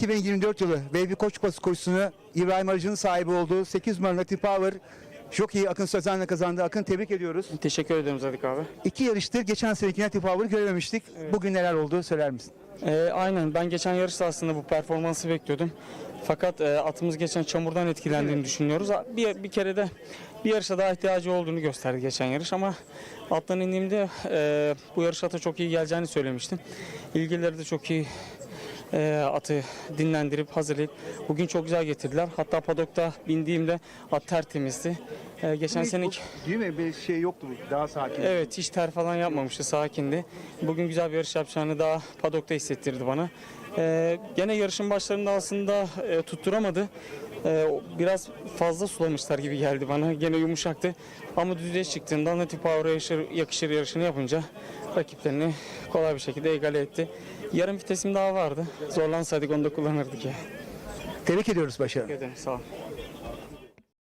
2024 yılı Baby Koç Kupası koşusunu İbrahim Arıcı'nın sahibi olduğu 8 numaralı Latif Power çok iyi Akın Sözen'le kazandı. Akın tebrik ediyoruz. Teşekkür ederim Zadik abi. İki yarıştır geçen seneki Latif Power'ı görememiştik. Bugün neler oldu söyler misin? Ee, aynen ben geçen yarışta aslında bu performansı bekliyordum. Fakat e, atımız geçen çamurdan etkilendiğini düşünüyoruz. Bir, bir kere de bir yarışa daha ihtiyacı olduğunu gösterdi geçen yarış ama attan indiğimde e, bu yarış ata çok iyi geleceğini söylemiştim. İlgilileri de çok iyi e, atı dinlendirip hazırlayıp bugün çok güzel getirdiler. Hatta padokta bindiğimde at tertemizdi. E, geçen sene Değil mi? Bir şey yoktu daha sakin. Evet hiç ter falan yapmamıştı sakindi. Bugün güzel bir yarış yapacağını daha padokta hissettirdi bana. Ee, gene yarışın başlarında aslında e, tutturamadı. O biraz fazla sulamışlar gibi geldi bana. Gene yumuşaktı. Ama düzlüğe çıktığında Natif Power'a yakışır, yakışır yarışını yapınca rakiplerini kolay bir şekilde egale etti. Yarım vitesim daha vardı. Zorlansaydık onu da kullanırdık ya. Tebrik ediyoruz başarılı. Teşekkür ederim. Sağ ol.